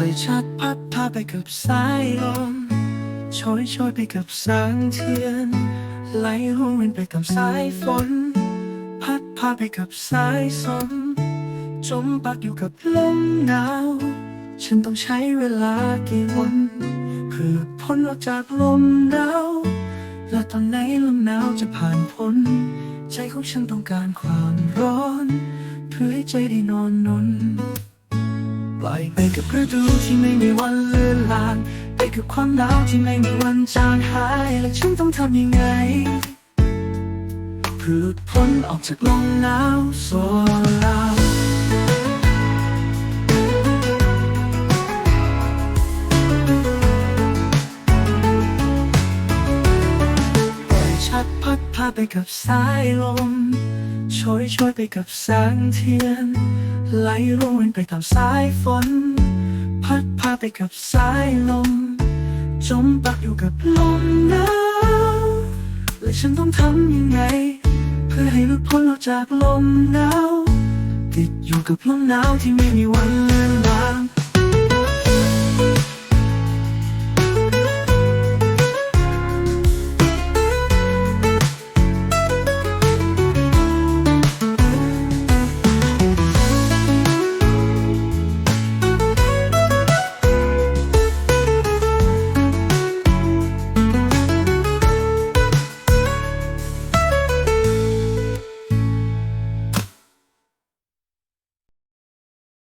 ลอยชัดพัดพาไปกับสายลมโชยโชยไปกับแสงเทียน ไหลร่วงรินไปกับสายฝน พัดพาไปกับสายสนจมปักอยู่กับลมหนาว ฉันต้องใช้เวลากี่วันเพื่อพ้นออกจากลมหนาวและตอนไหนลมหนาวจะผ่านพ้น ใจของฉันต้องการความร้อน เพื่อให้ใจได้นอนนอน ปล่อยไปกับฤดูที่ไม่มีวันเลือนลาง ไปกับความหนาวที่ไม่มีวันจางหาย และฉันต้องทำยังไงเพื่อหลุดพ้นออกจากลมหนาวโซลาชัดพัดพาไปกับสายลมโชยโชยไปกับแสงเทียน ไหลร่วงไปตามสายฝน พัดพาไปกับสายลม จมปักอยู่กับลมหนาวและฉันต้องทำยังไง เพื่อให้หลุดพ้นออกจากลมหนาวติดอยู่กับลมหนาวที่ไม่มีวันเลือนล